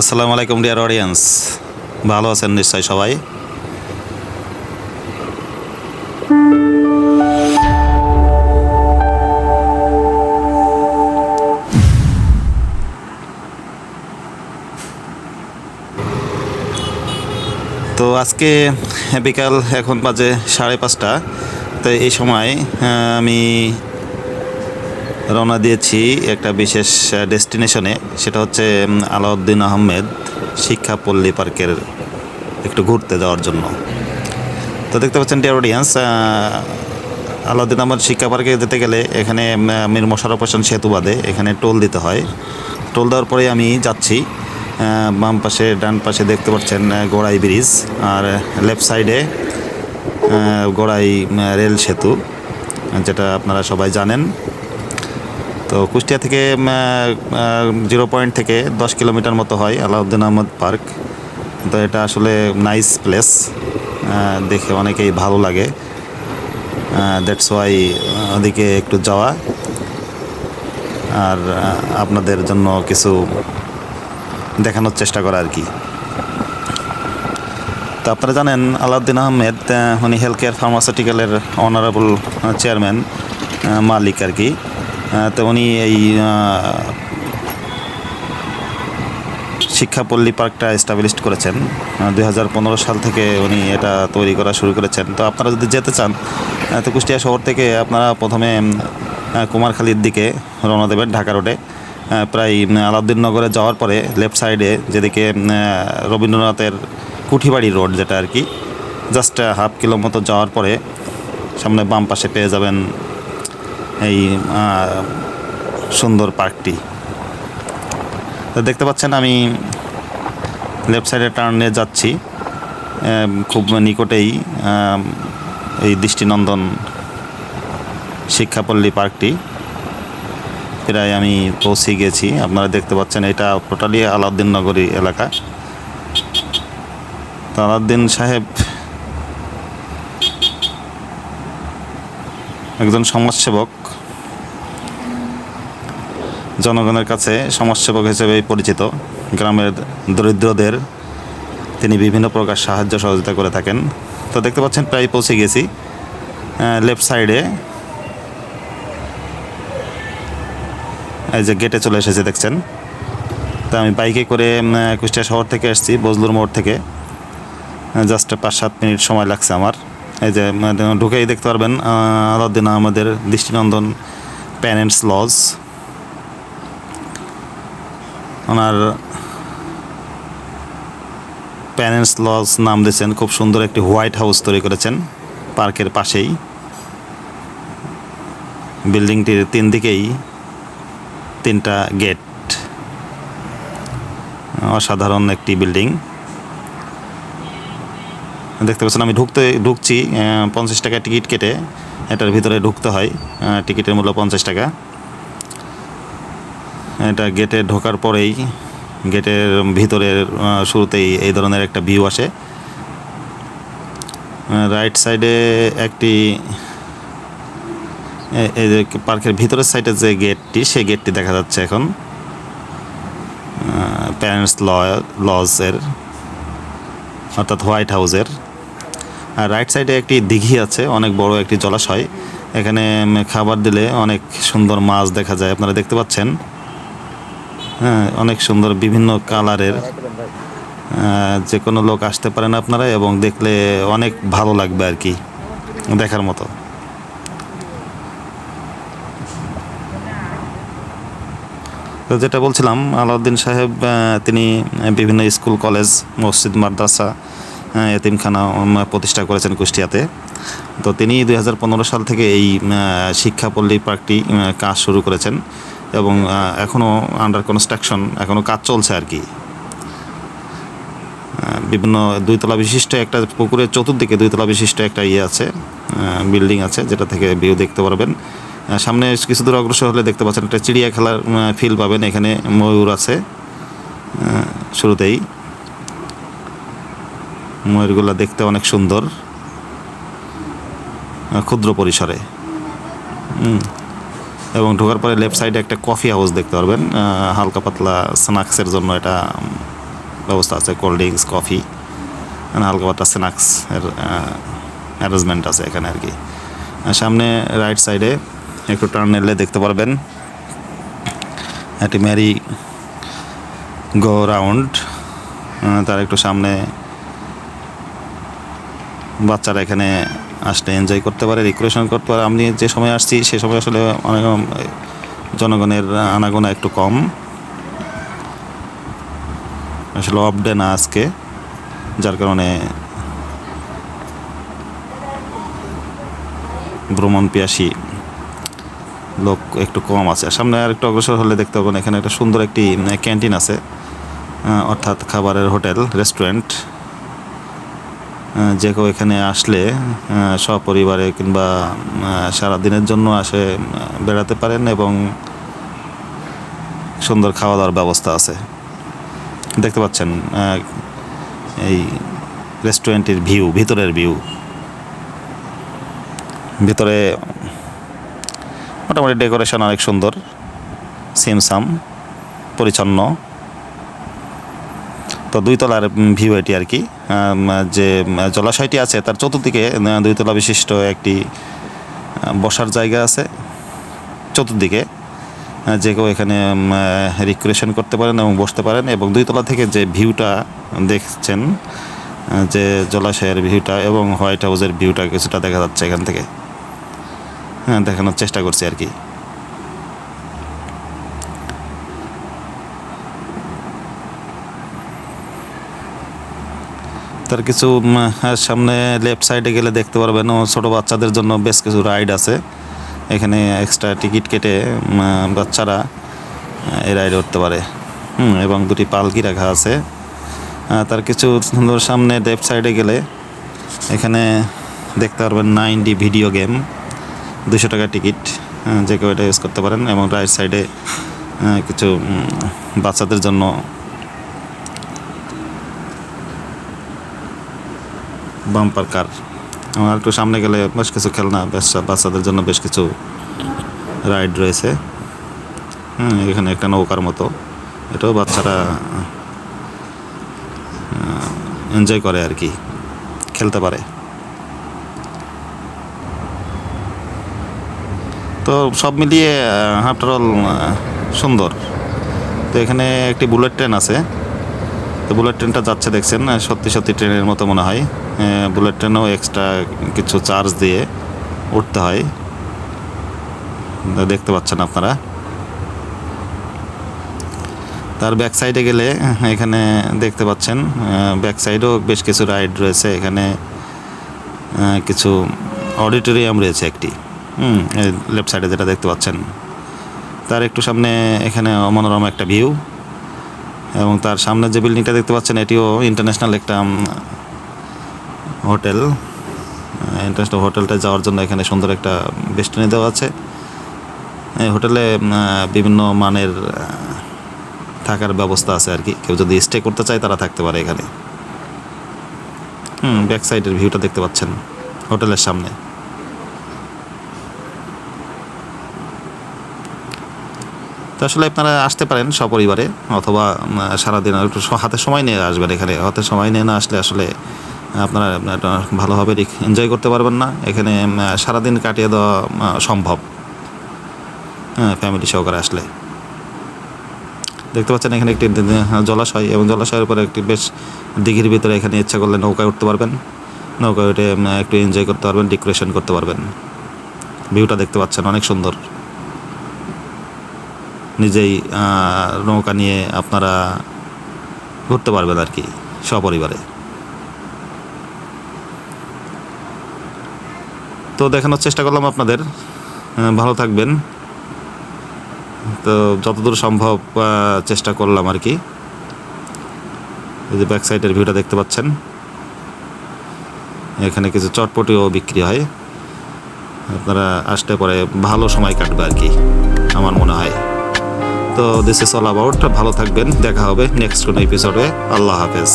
আসসালামু আলাইকুম dear audience ভালো আছেন নিশ্চয় সবাই? তো আজকে বিকাল এখন বাজে সাড়ে পাঁচটা। তো এই সময় আমি রওনা দিয়েছি একটা বিশেষ ডেস্টিনেশনে সেটা হচ্ছে আলাউদ্দিন আহমেদ শিক্ষা পল্লী পার্কের একটু ঘুরতে যাওয়ার জন্য। তো দেখতে পাচ্ছেন ডিয়ার অডিয়েন্স আলাউদ্দিন আহমেদ শিক্ষা পার্কে যেতে গেলে এখানে মীর মোশাররফ হোসেন সেতু বাদে এখানে টোল দিতে হয়। টোল দেওয়ার পরে আমি যাচ্ছি বাম পাশে, ডান পাশে দেখতে পাচ্ছেন গোড়াই ব্রিজ আর লেফট সাইডে গোড়াই রেল সেতু, যেটা আপনারা সবাই জানেন। তো কুষ্টিয়া থেকে জিরো পয়েন্ট থেকে দশ কিলোমিটার মতো হয় আলাউদ্দিন আহমদ পার্ক। তো এটা আসলে নাইস প্লেস দেখে অনেকেই ভালো লাগে। দ্যাটস ওয়াই ওদিকে একটু যাওয়া। আর আপনাদের জন্য কিছু দেখানোর চেষ্টা করা আর কি। তো আপনারা জানেন, আলাউদ্দিন আহমেদ উনি হেলথ কেয়ার ফার্মাসিউটিক্যালের অনারেবল চেয়ারম্যান মালিক আর কি। আহ, তো উনি এই শিক্ষাপল্লী পার্কটা এস্টাবলিশ করেছেন। দু হাজার পনেরো সাল থেকে উনি এটা তৈরি করা শুরু করেছেন। তো আপনারা যদি যেতে চান তো কুষ্টিয়া শহর থেকে আপনারা প্রথমে কুমারখালীর দিকে রওনা দেবেন ঢাকা রোডে। প্রায় উম, আলাউদ্দিন নগরে যাওয়ার পরে লেফট সাইডে যেদিকে রবীন্দ্রনাথের কুঠিবাড়ি রোড যেটা আর কি জাস্ট হাফ কিলো মতো যাওয়ার পরে সামনে বাম পাশে পেয়ে যাবেন এই সুন্দর পার্কটি। তো দেখতে পাচ্ছেন আমি লেফট সাইডে টার্ন যাচ্ছি। খুব নিকটেই এই দৃষ্টিনন্দন শিক্ষাপল্লী পার্কটি। প্রায় আমি পৌঁছে গেছি। আপনারা দেখতে পাচ্ছেন এটা টোটালি আলাউদ্দিন নগরী এলাকা। তো আলাউদ্দিন সাহেব একজন সমাজসেবক। জনগণের কাছে সমাজসেবক হিসেবে পরিচিত। গ্রামের দরিদ্রদের তিনি বিভিন্ন প্রকার সাহায্য সহযোগিতা করে থাকেন। তো দেখতে পাচ্ছেন প্রায় পৌঁছে গেছি লেফট সাইডে এই যে গেটে চলে এসেছে দেখছেন? তো আমি বাইকে করে কুষ্টিয়া শহর থেকে এসেছি বজলুর মোড় থেকে। জাস্ট পাঁচ সাত মিনিট সময় লাগছে আমার। এই যে ঢুকেই দেখতে পারবেন আহ, আলাউদ্দিন আহমদের দৃষ্টিনন্দন প্যারেন্টস লজ ওনার প্যারেন্টস লজ নাম দিয়েছেন, খুব সুন্দর একটি হোয়াইট হাউস তৈরি করেছেন পার্কের পাশেই। বিল্ডিংটির তিন দিকেই তিনটা গেট অসাধারণ একটি বিল্ডিং। দেখতে পাচ্ছেন, আমি ঢুকতে, ঢুকছি পঞ্চাশ টাকা টিকিট কেটে, এটার ভিতরে ঢুকতে হয় টিকিটের মূল্য পঞ্চাশ টাকা। এটা গেটে ঢোকার পরেই গেটের ভিতরের শুরুতেই এই ধরনের একটা ভিউ আসে। রাইট সাইডে একটি এই যে পার্কের ভিতরের সাইডে যে গেটটি সেই গেটটি দেখা যাচ্ছে এখন। প্যারেন্টস লজের অর্থাৎ হোয়াইট হাউসের আর রাইট সাইডে একটি দিঘি আছে, অনেক বড় একটি জলাশয়। এখানে খাবার দিলে অনেক সুন্দর মাছ দেখা যায়, আপনারা দেখতে পাচ্ছেন। হ্যাঁ অনেক সুন্দর বিভিন্ন কালারের যে কোনো লোক আসতে পারেন আপনারা এবং দেখলে অনেক ভালো লাগবে আর কি, দেখার মতো। তো যেটা বলছিলাম, আলাউদ্দিন সাহেব তিনি বিভিন্ন স্কুল, কলেজ, মসজিদ, মাদ্রাসা এতিমখানা প্রতিষ্ঠা করেছেন কুষ্টিয়াতে। তো তিনি দুই হাজার পনেরো সাল থেকে এই শিক্ষাপল্লী পার্কটি কাজ শুরু করেছেন। এবং এখনও আন্ডার কনস্ট্রাকশন এখনও কাজ চলছে আর কি। বিভিন্ন দুইতলা বিশিষ্ট একটা পুকুরের চতুর্দিকে দুইতলা বিশিষ্ট একটা ইয়ে আছে বিল্ডিং আছে, যেটা থেকে ভিউ দেখতে পারবেন। সামনে কিছু দূর অগ্রসর হলে দেখতে পাচ্ছেন একটা চিড়িয়া খেলার ফিল পাবেন। এখানে ময়ূর আছে শুরুতেই। ময়ূরগুলো দেখতে অনেক সুন্দর ক্ষুদ্র পরিসরে। হুম। এবং ঢোকার পরে লেফট সাইডে একটা কফি হাউস দেখতে পারবেন হালকা পাতলা স্ন্যাক্সের জন্য এটা ব্যবস্থা আছে কোল্ড ড্রিঙ্কস কফি হালকা পাতলা স্ন্যাক্স এর অ্যারেঞ্জমেন্ট আছে এখানে আর কি। সামনে রাইট সাইডে একটু টার্ন নিলে দেখতে পারবেন, একটি ম্যারি গো রাউন্ড তার একটু সামনে বাচ্চারা এখানে আসলে এনজয় করতে পারে রিক্রিয়েশন করতে পারে। আমি যে সময় আসছি, সে সময় আসলে অনেক জনগণের আনাগোনা একটু কম। আসলে অফ ডে না আজকে, যার কারণে ভ্রমণ পিয়াসী লোক একটু কম আছে। সামনে আর একটু অগ্রসর হলে দেখতে পাবেন এখানে একটা সুন্দর একটি ক্যান্টিন আছে অর্থাৎ খাবারের হোটেল রেস্টুরেন্ট যে কেউ এখানে আসলে সপরিবারে কিংবা সারাদিনের জন্য আসে বেড়াতে পারেন এবং সুন্দর খাওয়া দাওয়ার ব্যবস্থা আছে। দেখতে পাচ্ছেন এই রেস্টুরেন্টের ভিউ, ভিতরের ভিউ। ভিতরে মোটামুটি ডেকোরেশন অনেক সুন্দর সিমসাম পরিচ্ছন্ন। তো দুই তলার ভিউ এটি আর কি। যে জলাশয়টি আছে তার চতুর্দিকে আহ, দুই তলা বিশিষ্ট একটি বসার জায়গা আছে। চতুর্দিকে যে কেউ এখানে রিক্রিয়েশন করতে পারেন এবং বসতে পারেন এবং দুই তলা থেকে যে ভিউটা দেখছেন যে জলাশয়ের ভিউটা এবং হোয়াইট হাউসের ভিউটা কিছুটা দেখা যাচ্ছে এখান থেকে। হ্যাঁ দেখানোর চেষ্টা করছি আর কি। তার কিছু উম, সামনে লেফট সাইডে গেলে দেখতে পারবেন ও ছোটো বাচ্চাদের জন্য বেশ কিছু রাইড আছে। এখানে এক্সট্রা টিকিট কেটে বাচ্চারা এই রাইডে উঠতে পারে। হুম এবং দুটি পালকি রাখা আছে। তার কিছু সুন্দর সামনে লেফট সাইডে গেলে এখানে দেখতে পারবেন নাইন ডি ভিডিও গেম দুশো টাকা টিকিট যে কেউ এটা ইউজ করতে পারেন এবং রাইট সাইডে কিছু বাচ্চাদের জন্য বাম্পার কার। আমার একটু সামনে গেলে বেশ কিছু খেলনা বাচ্চাদের জন্য বেশ কিছু রাইড রয়েছে। হুম, এখানে একটা নৌকার মতো। এটাও বাচ্চারা এনজয় করে আর কি, খেলতে পারে। তো সব মিলিয়ে আফটার অল সুন্দর। তো এখানে একটি বুলেট ট্রেন আছে। তো বুলেট ট্রেনটা যাচ্ছে দেখছেন, সত্যি সত্যি ট্রেনের মতো মনে হয়। বুলেট ট্রেনেও এক্সট্রা কিছু চার্জ দিয়ে উঠতে হয়। দেখতে পাচ্ছেন আপনারা। তার ব্যাক সাইডে গেলে, এখানে দেখতে পাচ্ছেন ব্যাক সাইডেও বেশ কিছু রাইড রয়েছে। এখানে কিছু অডিটোরিয়াম রয়েছে একটি। হুম লেফট সাইডে যেটা দেখতে পাচ্ছেন। তার একটু সামনে এখানে মনোরম একটা ভিউ এবং তার সামনে যে বিল্ডিংটা দেখতে পাচ্ছেন, এটিও ইন্টারন্যাশনাল একটা হোটেল। ইন্টারন্যাশনাল হোটেলটা যাওয়ার জন্য এখানে সুন্দর একটা বেষ্টনী দেওয়া আছে। এই হোটেলে বিভিন্ন মানের থাকার ব্যবস্থা আছে আর কি। কেউ যদি স্টে করতে চায়, তারা থাকতে পারে এখানে। হুম ব্যাক সাইডের ভিউটা দেখতে পাচ্ছেন হোটেলের সামনে। তো আসলে আপনারা আসতে পারেন সপরিবারে, অথবা সারাদিন একটু হাতে সময় নিয়ে আসবেন এখানে। হাতে সময় নিয়ে না আসলে আসলে আপনারা ভালোভাবে এনজয় করতে পারবেন না। এখানে সারাদিন কাটিয়ে দেওয়া সম্ভব। হ্যাঁ ফ্যামিলি সহকারে আসলে। দেখতে পাচ্ছেন এখানে একটি জলাশয় এবং জলাশয়ের উপরে একটি বেশ দিঘির ভিতরে এখানে ইচ্ছা করলে নৌকায় উঠতে পারবেন। নৌকায় উঠে একটু এনজয় করতে পারবেন ডেকোরেশন করতে পারবেন। ভিউটা দেখতে পাচ্ছেন, অনেক সুন্দর। নিজেই নৌকা নিয়ে আপনারা ঘুরতে পারবেন আর কি, সপরিবারে। তো দেখানোর চেষ্টা করলাম আপনাদের। ভালো থাকবেন। তো যতদূর সম্ভব চেষ্টা করলাম আর কি। এই যে ব্যাক সাইডের ভিউটা দেখতে পাচ্ছেন। এখানে কিছু চটপটিও বিক্রি হয়। আপনারা আসতে পরে ভালো সময় কাটবে আর কি, আমার মনে হয়। তো দিস ইজ অল অ্যাবাউট ভালো থাকবেন। দেখা হবে নেক্সট কোনো এপিসোডে আল্লাহ হাফেজ।